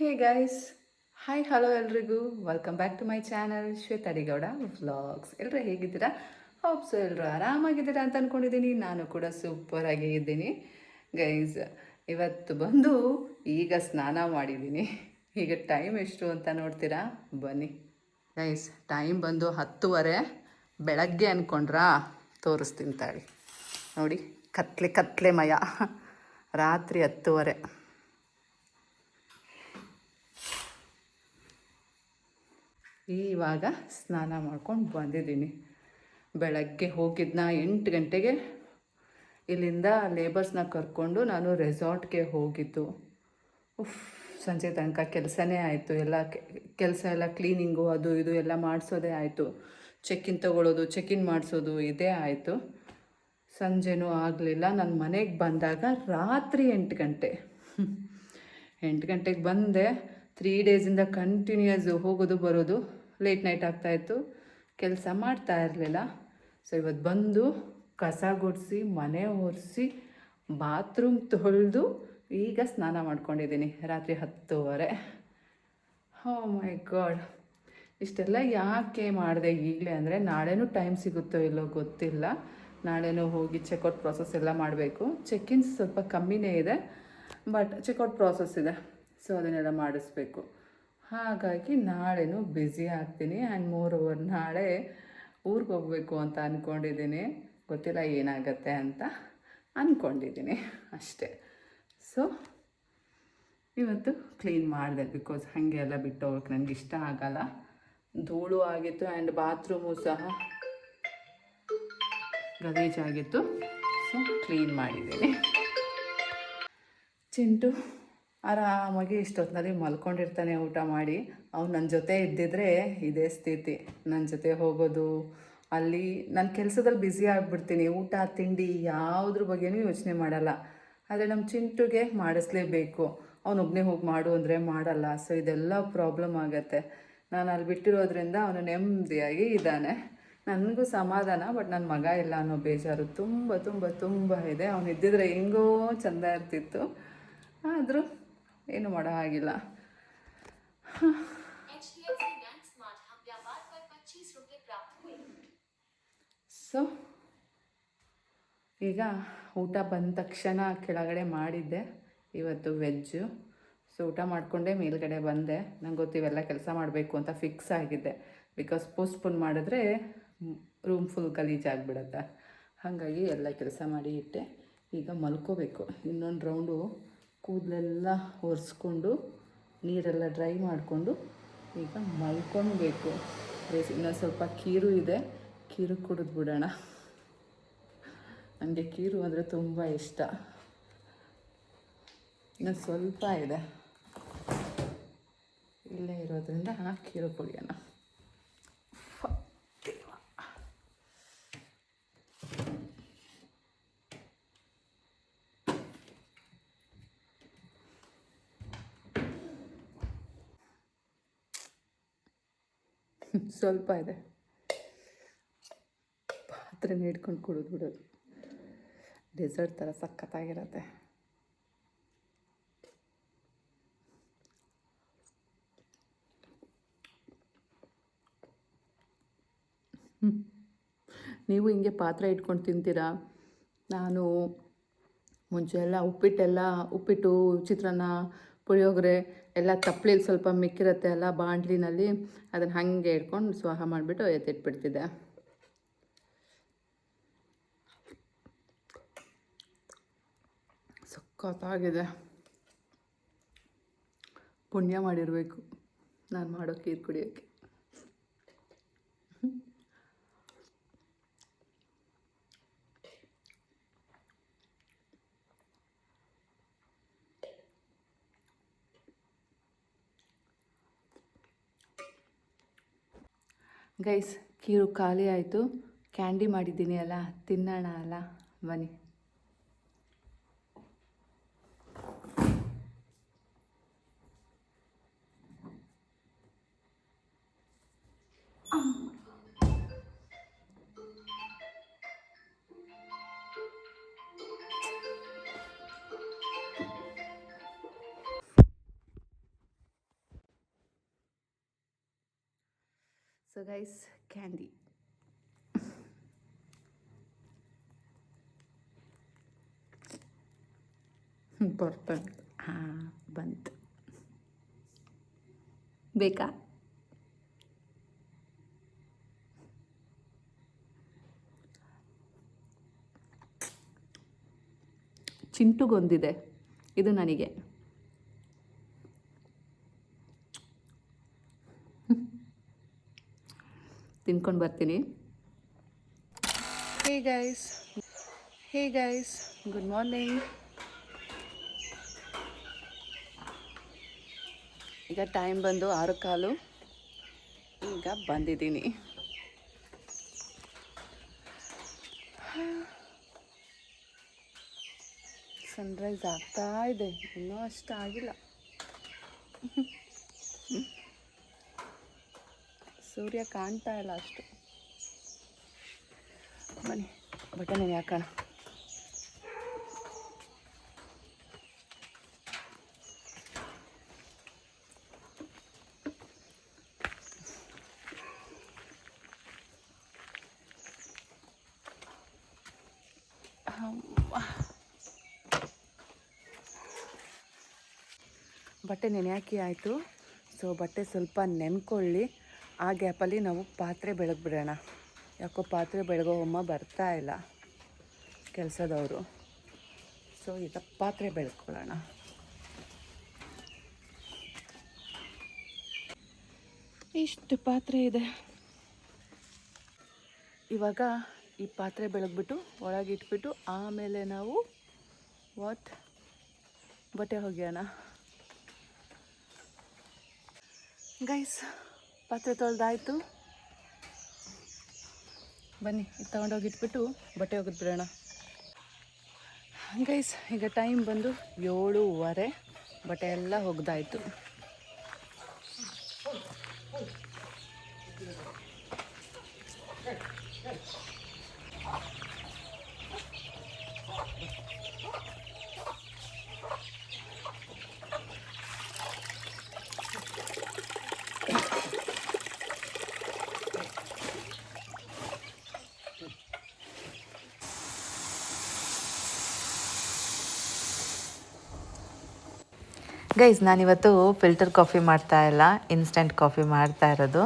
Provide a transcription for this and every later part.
ಹೇ guys hi hello ಎಲ್ರಿಗೂ. Welcome back to my channel Shwetha D Gowda vlogs ಎಲ್ಲರೂ ಹೇಗಿದ್ದೀರಾ? ಹೋಪ್ಸು ಎಲ್ಲರೂ ಆರಾಮಾಗಿದ್ದೀರಾ ಅಂತ ಅಂದ್ಕೊಂಡಿದ್ದೀನಿ ನಾನು ಕೂಡ ಸೂಪರಾಗಿ ಇದ್ದೀನಿ. ಗೈಸ್ ಇವತ್ತು ಬಂದು ಈಗ ಸ್ನಾನ ಮಾಡಿದ್ದೀನಿ. ಈಗ ಟೈಮ್ ಎಷ್ಟು ಅಂತ ನೋಡ್ತೀರಾ? ಬನ್ನಿ. ಗೈಸ್ ಟೈಮ್ ಬಂದು ಹತ್ತುವರೆ. ಬೆಳಗ್ಗೆ ಅಂದ್ಕೊಂಡ್ರಾ ತೋರಿಸ್ತೀನಿ ತಾಳಿ. ನೋಡಿ, ಕತ್ಲೆ ಕತ್ಲೆ ಮಯ. ರಾತ್ರಿ ಹತ್ತುವರೆ. ಇವಾಗ ಸ್ನಾನ ಮಾಡ್ಕೊಂಡು ಬಂದಿದ್ದೀನಿ. ಬೆಳಗ್ಗೆ ಹೋಗಿದ್ನ ಎಂಟು ಗಂಟೆಗೆ ಇಲ್ಲಿಂದ ಲೇಬರ್ಸ್ನ ಕರ್ಕೊಂಡು ನಾನು ರೆಸಾರ್ಟ್ಗೆ ಹೋಗಿದ್ದು. ಉಫ್, ಸಂಜೆ ತನಕ ಕೆಲಸನೇ ಆಯಿತು. ಎಲ್ಲ ಕೆಲಸ ಎಲ್ಲ ಕ್ಲೀನಿಂಗು ಅದು ಇದು ಎಲ್ಲ ಮಾಡಿಸೋದೇ ಆಯಿತು. ಚೆಕ್ಕಿನ್ ತೊಗೊಳೋದು ಚೆಕ್ಕಿನ್ ಮಾಡಿಸೋದು ಇದೇ ಆಯಿತು. ಸಂಜೆನೂ ಆಗಲಿಲ್ಲ. ನನ್ನ ಮನೆಗೆ ಬಂದಾಗ ರಾತ್ರಿ ಎಂಟು ಗಂಟೆ. ಎಂಟು ಗಂಟೆಗೆ ಬಂದೆ. ತ್ರೀ ಡೇಸಿಂದ ಕಂಟಿನ್ಯೂಸ್ ಹೋಗೋದು, ಬರೋದು. ಲೇಟ್ ನೈಟ್ ಆಗ್ತಾಯಿತ್ತು ಕೆಲಸ ಮಾಡ್ತಾ ಇರಲಿಲ್ಲ. ಸೊ ಇವತ್ತು ಬಂದು ಕಸ ಗುಡಿಸಿ, ಮನೆ ಒರೆಸಿ ಬಾತ್ರೂಮ್ ತೊಳೆದು ಈಗ ಸ್ನಾನ ಮಾಡ್ಕೊಂಡಿದ್ದೀನಿ. ರಾತ್ರಿ ಹತ್ತುವರೆ. ಹೋ ಮೈ ಗಾಡ್ ಇಷ್ಟೆಲ್ಲ ಯಾಕೆ ಮಾಡಿದೆ ಈಗಲೇ ಅಂದರೆ ನಾಳೆನೂ ಟೈಮ್ ಸಿಗುತ್ತೋ ಇಲ್ಲೋ ಗೊತ್ತಿಲ್ಲ. ನಾಳೆನೂ ಹೋಗಿ ಚೆಕ್ಔಟ್ ಪ್ರಾಸೆಸ್ ಎಲ್ಲ ಮಾಡಬೇಕು. ಚೆಕ್ ಇನ್ಸ್ ಸ್ವಲ್ಪ ಕಮ್ಮಿನೇ ಇದೆ ಬಟ್ ಚೆಕ್ಔಟ್ ಪ್ರಾಸೆಸ್ ಇದೆ. ಸೊ ಅದನ್ನೆಲ್ಲ ಮಾಡಿಸ್ಬೇಕು. ಹಾಗಾಗಿ ನಾಳೆನೂ ಬ್ಯುಸಿ ಆಗ್ತೀನಿ ಆ್ಯಂಡ್ ಮೋರ್ ಓವರ್ ನಾಳೆ ಊರಿಗೆ ಹೋಗಬೇಕು ಅಂತ ಅಂದ್ಕೊಂಡಿದ್ದೀನಿ ಗೊತ್ತಿಲ್ಲ ಏನಾಗತ್ತೆ ಅಂತ ಅಂದ್ಕೊಂಡಿದ್ದೀನಿ ಅಷ್ಟೇ. ಸೊ ಇವತ್ತು ಕ್ಲೀನ್ ಮಾಡಿದೆ ಬಿಕಾಸ್ ಹಾಗೆ ಎಲ್ಲ ಬಿಟ್ಟು ಹೋಗಕ್ಕೆ ನನಗೆ ಇಷ್ಟ ಆಗಲ್ಲ. ಧೂಳು ಆಗಿತ್ತು ಆ್ಯಂಡ್ ಬಾತ್ರೂಮು ಸಹ ಗಲೀಜಾಗಿತ್ತು. ಸೊ ಕ್ಲೀನ್ ಮಾಡಿದ್ದೀನಿ. ಚಿಂಟು ಆರಾಮಾಗಿ ಇಷ್ಟೊತ್ತಿನಲ್ಲಿ ಮಲ್ಕೊಂಡಿರ್ತಾನೆ ಊಟ ಮಾಡಿ. ಅವ್ನು ನನ್ನ ಜೊತೆ ಇದ್ದಿದ್ರೆ ಇದೇ ಸ್ಥಿತಿ. ನನ್ನ ಜೊತೆ ಹೋಗೋದು, ಅಲ್ಲಿ ನನ್ನ ಕೆಲಸದಲ್ಲಿ ಬ್ಯುಸಿ ಆಗಿಬಿಡ್ತೀನಿ. ಊಟ, ತಿಂಡಿ ಯಾವುದ್ರ ಬಗ್ಗೆನೂ ಯೋಚನೆ ಮಾಡಲ್ಲ. ಆದರೆ ನಮ್ಮ ಚಿಂಟುಗೆ ಮಾಡಿಸ್ಲೇಬೇಕು. ಅವನೊಬ್ಬನೇ ಹೋಗಿ ಮಾಡು ಅಂದರೆ ಮಾಡಲ್ಲ. ಸೊ ಇದೆಲ್ಲ ಪ್ರಾಬ್ಲಮ್ ಆಗುತ್ತೆ. ನಾನು ಅಲ್ಲಿ ಬಿಟ್ಟಿರೋದ್ರಿಂದ ಅವನು ನೆಮ್ಮದಿಯಾಗಿ ಇದ್ದಾನೆ. ನನಗೂ ಸಮಾಧಾನ, ಬಟ್ ನನ್ನ ಮಗ ಇಲ್ಲ ಅನ್ನೋ ಬೇಜಾರು ತುಂಬ ತುಂಬ ತುಂಬ ಇದೆ. ಅವನು ಇದ್ದಿದ್ರೆ ಹೆಂಗೋ ಚೆಂದ ಇರ್ತಿತ್ತು. ಆದರೂ ಏನು ಮಾಡೋ ಹಾಗಿಲ್ಲ. ಸೊ ಈಗ ಊಟ ಬಂದ ತಕ್ಷಣ ಕೆಳಗಡೆ ಮಾಡಿದ್ದೆ. ಇವತ್ತು ವೆಜ್ಜು ಸೊ ಊಟ ಮಾಡಿಕೊಂಡೆ ಮೇಲ್ಗಡೆ ಬಂದೆ. ನಂಗೆ ಗೊತ್ತು ಇವೆಲ್ಲ ಕೆಲಸ ಮಾಡಬೇಕು ಅಂತ ಫಿಕ್ಸ್ ಆಗಿದ್ದೆ. ಬಿಕಾಸ್ ಪೋಸ್ಟ್ಪೋನ್ ಮಾಡಿದ್ರೆ ರೂಮ್ ಫುಲ್ ಗಲೀಜಾಗ್ಬಿಡತ್ತೆ ಹಾಗಾಗಿ ಎಲ್ಲ ಕೆಲಸ ಮಾಡಿ ಇಟ್ಟೆ. ಈಗ ಮಲ್ಕೋಬೇಕು. ಇನ್ನೊಂದು ರೌಂಡು ಕೂದಲೆಲ್ಲ ಒರೆಸ್ಕೊಂಡು ನೀರೆಲ್ಲ ಡ್ರೈ ಮಾಡಿಕೊಂಡು ಈಗ ಮಲ್ಕೊಳ್ಬೇಕು. ಬೇಸ್ ಇನ್ನೊಂದು ಸ್ವಲ್ಪ ಕೀರು ಇದೆ. ಕೀರು ಕುಡಿದು ಬಿಡೋಣ. ನನಗೆ ಕೀರು ಅಂದರೆ ತುಂಬ ಇಷ್ಟ. ಇನ್ನು ಸ್ವಲ್ಪ ಇದೆ. ಇಲ್ಲೇ ಇರೋದ್ರಿಂದ ಕೀರು ಕುಡಿಯೋಣ. ಸ್ವಲ್ಪ ಇದೆ. ಪಾತ್ರೆನ ಹಿಡ್ಕೊಂಡು ಕುಡಿದು ಬಿಡೋದು ಡೆಸರ್ಟ್ ಥರ ಸಖತ್ತಾಗಿರತ್ತೆ. ನೀವು ಹಿಂಗೆ ಪಾತ್ರೆ ಇಟ್ಕೊಂಡು ತಿಂತೀರಾ? ನಾನು ಮುಂಚೆ ಎಲ್ಲ ಉಪ್ಪಿಟ್ಟೆಲ್ಲ, ಉಪ್ಪಿಟ್ಟು, ಚಿತ್ರಾನ್ನ, ಪುಳಿಯೋಗರೆ ಎಲ್ಲ ತಪ್ಪಲಿಲಿ ಸ್ವಲ್ಪ ಮಿಕ್ಕಿರುತ್ತೆ ಅಲ್ಲ ಬಾಂಡ್ಲಿನಲ್ಲಿ, ಅದನ್ನು ಹಾಗೆ ಇಟ್ಕೊಂಡು ಸ್ವಾಹ ಮಾಡಿಬಿಟ್ಟು ಎತ್ತಿಟ್ಬಿಡ್ತಿದ್ದೆ. ಸಖತ್ತಾಗಿದೆ. ಪುಣ್ಯ ಮಾಡಿರಬೇಕು ನಾನು ಮಾಡೋ ಕೀರು ಕುಡಿಯೋಕ್ಕೆ ಗೈಸ್ ಕೀರು ಖಾಲಿ ಆಯಿತು. ಕ್ಯಾಂಡಿ ಮಾಡಿದ್ದೀನಿ ಅಲ್ಲ ತಿನ್ನೋಣ ಅಲ್ಲ ಬನ್ನಿ. ಸೊ ಗೈಸ್ ಕ್ಯಾಂಡಿ ಬರ್ತಾನೆ ಹಾಂ ಬಂತು ಬೇಕಾ ಚಿಂಟುಗೊಂದಿದೆ ಇದು ನನಗೆ. ತಿನ್ಕೊಂಡು ಬರ್ತೀನಿ. Hey guys hey guys good morning ಈಗ ಟೈಮ್ ಬಂದು ಆರು ಕಾಲು. ಈಗ ಬಂದಿದ್ದೀನಿ. ಸನ್ರೈಸ್ ಆಗ್ತಾ ಇದೆ. ಇನ್ನೂ ಅಷ್ಟು ಆಗಿಲ್ಲ. ಸೂರ್ಯ ಕಾಣ್ತಾ ಇಲ್ಲ ಅಷ್ಟು. ಬನ್ನಿ, ಬಟನ್ ಯಾಕಣ ಬಟ್ಟೆ ನೆನೆ ಹಾಕಿ ಆಯಿತು. ಸೊ ಬಟ್ಟೆ ಸ್ವಲ್ಪ ನೆನ್ಕೊಳ್ಳಿ. ಆ ಗ್ಯಾಪಲ್ಲಿ ನಾವು ಪಾತ್ರೆ ಬೆಳಗ್ಬಿಡೋಣ ಯಾಕೋ ಪಾತ್ರೆ ಬೆಳಗೋ ಅಮ್ಮ ಬರ್ತಾ ಇಲ್ಲ ಕೆಲಸದವರು. ಸೊ ಈಗ ಪಾತ್ರೆ ಬೆಳ್ಕೊಳ್ಳೋಣ. ಇಷ್ಟು ಪಾತ್ರೆ ಇದೆ. ಇವಾಗ ಈ ಪಾತ್ರೆ ಬೆಳಗ್ಬಿಟ್ಟು ಒಳಗೆ ಇಟ್ಬಿಟ್ಟು ಆಮೇಲೆ ನಾವು ವಾಟ್ ಬಟ್ಟೆ ಹೋಗ್ಯಾನ ಗೈಸ್ ಪಾತ್ರೆ ತೊಳೆದಾಯ್ತು. ಬನ್ನಿ, ಇದು ತೊಗೊಂಡೋಗಿ ಇಟ್ಬಿಟ್ಟು ಬಟ್ಟೆ ಒಗೆದ್ಬಿಡೋಣ ಗೈಸ್ ಈಗ ಟೈಮ್ ಬಂದು ಏಳೂವರೆ. ಬಟ್ಟೆ ಎಲ್ಲ ಒಗ್ದಾಯ್ತು. ಗೈಸ್ ನಾನಿವತ್ತು ಫಿಲ್ಟರ್ ಕಾಫಿ ಮಾಡ್ತಾ ಇಲ್ಲ ಇನ್ಸ್ಟೆಂಟ್ ಕಾಫಿ ಮಾಡ್ತಾ ಇರೋದು.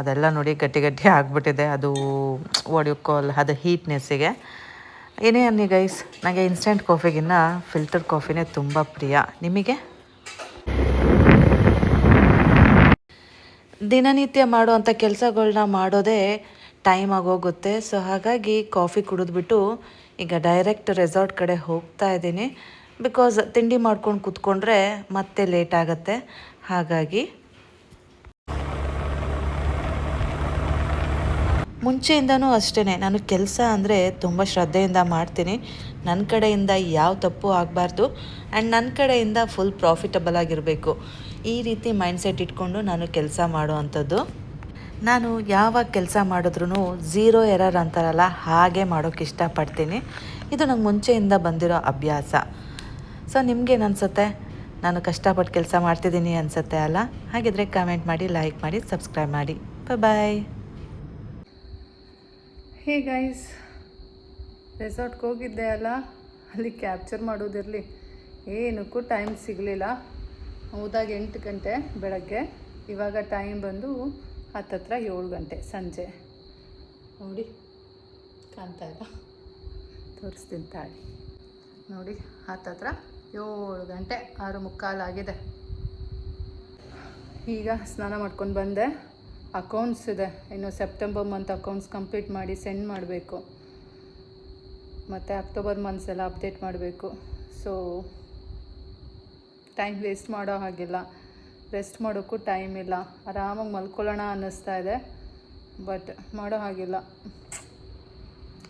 ಅದೆಲ್ಲ ನೋಡಿ ಗಟ್ಟಿ ಗಟ್ಟಿ ಆಗಿಬಿಟ್ಟಿದೆ. ಅದು ಒಡೆಯೋಕೋಲ್ ಅದು ಹೀಟ್ನೆಸ್ಸಿಗೆ ಏನೇ ಅನ್ನಿ ಗೈಸ್ ನನಗೆ ಇನ್ಸ್ಟೆಂಟ್ ಕಾಫಿಗಿನ್ನ ಫಿಲ್ಟರ್ ಕಾಫಿನೇ ತುಂಬ ಪ್ರಿಯ. ನಿಮಗೆ? ದಿನನಿತ್ಯ ಮಾಡುವಂಥ ಕೆಲಸಗಳನ್ನ ಮಾಡೋದೇ ಟೈಮ್ ಆಗೋಗುತ್ತೆ. ಸೊ ಹಾಗಾಗಿ ಕಾಫಿ ಕುಡಿದ್ಬಿಟ್ಟು ಈಗ ಡೈರೆಕ್ಟ್ ರೆಸಾರ್ಟ್ ಕಡೆ ಹೋಗ್ತಾ ಇದ್ದೀನಿ. ಬಿಕಾಸ್ ತಿಂಡಿ ಮಾಡ್ಕೊಂಡು ಕೂತ್ಕೊಂಡ್ರೆ ಮತ್ತೆ ಲೇಟ್ ಆಗುತ್ತೆ. ಹಾಗಾಗಿ ಮುಂಚೆಯಿಂದನೂ ಅಷ್ಟೇ ನಾನು ಕೆಲಸ ಅಂದರೆ ತುಂಬ ಶ್ರದ್ಧೆಯಿಂದ ಮಾಡ್ತೀನಿ. ನನ್ನ ಕಡೆಯಿಂದ ಯಾವ ತಪ್ಪು ಆಗಬಾರ್ದು. ಆ್ಯಂಡ್ ನನ್ನ ಕಡೆಯಿಂದ ಫುಲ್ ಪ್ರಾಫಿಟಬಲ್ ಆಗಿರಬೇಕು. ಈ ರೀತಿ ಮೈಂಡ್ಸೆಟ್ ಇಟ್ಕೊಂಡು ನಾನು ಕೆಲಸ ಮಾಡುವಂಥದ್ದು. ನಾನು ಯಾವಾಗ ಕೆಲಸ ಮಾಡಿದ್ರೂ ಝೀರೋ ಎರರ್ ಅಂತಾರಲ್ಲ, ಹಾಗೆ ಮಾಡೋಕ್ಕೆ ಇಷ್ಟಪಡ್ತೀನಿ. ಇದು ನಂಗೆ ಮುಂಚೆಯಿಂದ ಬಂದಿರೋ ಅಭ್ಯಾಸ. ಸೊ ನಿಮ್ಗೇನು ಅನಿಸುತ್ತೆ ನಾನು ಕಷ್ಟಪಟ್ಟು ಕೆಲಸ ಮಾಡ್ತಿದ್ದೀನಿ ಅನಿಸುತ್ತೆ ಅಲ್ಲ? ಹಾಗಿದ್ರೆ ಕಮೆಂಟ್ ಮಾಡಿ ಲೈಕ್ ಮಾಡಿ ಸಬ್ಸ್ಕ್ರೈಬ್ ಮಾಡಿ. ಬಾಯ್ ಹೇ ಗೈಸ್ ರೆಸಾರ್ಟ್ಗೆ ಹೋಗಿದ್ದೆ ಅಲ್ಲ? ಅಲ್ಲಿ ಕ್ಯಾಪ್ಚರ್ ಮಾಡೋದಿರಲಿ. ಏನಕ್ಕೂ ಟೈಮ್ ಸಿಗಲಿಲ್ಲ. ಹೋದಾಗ ಎಂಟು ಗಂಟೆ ಬೆಳಗ್ಗೆ. ಇವಾಗ ಟೈಮ್ ಬಂದು ಹತ್ತತ್ರ ಏಳು ಗಂಟೆ ಸಂಜೆ. ನೋಡಿ, ಕಾಣ್ತಾ ಇಲ್ಲ. ತೋರಿಸ್ತೀನಿ ತಾಳಿ. ನೋಡಿ, ಹತ್ತತ್ರ ಏಳು ಗಂಟೆ ಆರು ಮುಕ್ಕಾಲಾಗಿದೆ ಈಗ ಸ್ನಾನ ಮಾಡ್ಕೊಂಡು ಬಂದೆ. ಅಕೌಂಟ್ಸ್ ಇದೆ. ಇನ್ನು ಸೆಪ್ಟೆಂಬರ್ ಮಂತ್ ಅಕೌಂಟ್ಸ್ ಕಂಪ್ಲೀಟ್ ಮಾಡಿ ಸೆಂಡ್ ಮಾಡಬೇಕು. ಮತ್ತು ಅಕ್ಟೋಬರ್ ಮಂತ್ಸ್ ಎಲ್ಲ ಅಪ್ಡೇಟ್ ಮಾಡಬೇಕು. ಸೊ ಟೈಮ್ ವೇಸ್ಟ್ ಮಾಡೋ ಹಾಗಿಲ್ಲ. ರೆಸ್ಟ್ ಮಾಡೋಕ್ಕೂ ಟೈಮ್ ಇಲ್ಲ. ಆರಾಮಾಗಿ ಮಲ್ಕೊಳ್ಳೋಣ ಅನ್ನಿಸ್ತಾ ಇದೆ. ಬಟ್ ಮಾಡೋ ಹಾಗಿಲ್ಲ.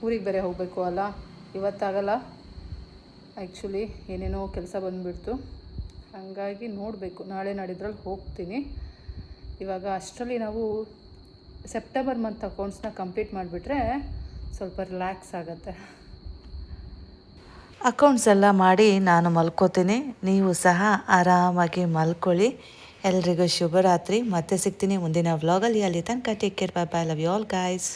ಊರಿಗೆ ಬೇರೆ ಹೋಗಬೇಕು ಅಲ್ಲ? ಇವತ್ತಾಗಲ್ಲ? ಆ್ಯಕ್ಚುಲಿ ಏನೇನೋ ಕೆಲಸ ಬಂದುಬಿಡ್ತು. ಹಾಗಾಗಿ ನೋಡಬೇಕು. ನಾಳೆ ನಾಡಿದ್ರಲ್ಲಿ ಹೋಗ್ತೀನಿ. ಇವಾಗ ಅಷ್ಟರಲ್ಲಿ ನಾವು ಸೆಪ್ಟೆಂಬರ್ ಮಂತ್ ಅಕೌಂಟ್ಸ್ನ ಕಂಪ್ಲೀಟ್ ಮಾಡಿಬಿಟ್ರೆ ಸ್ವಲ್ಪ ರಿಲ್ಯಾಕ್ಸ್ ಆಗುತ್ತೆ. ಅಕೌಂಟ್ಸ್ ಎಲ್ಲ ಮಾಡಿ ನಾನು ಮಲ್ಕೋತೀನಿ. ನೀವು ಸಹ ಆರಾಮಾಗಿ ಮಲ್ಕೊಳ್ಳಿ. ಎಲ್ರಿಗೂ ಶುಭರಾತ್ರಿ. ಮತ್ತೆ ಸಿಗ್ತೀನಿ ಮುಂದಿನ ವ್ಲಾಗಲ್ಲಿ. ಅಲ್ಲಿ ತನಕ take care bye bye love you all guys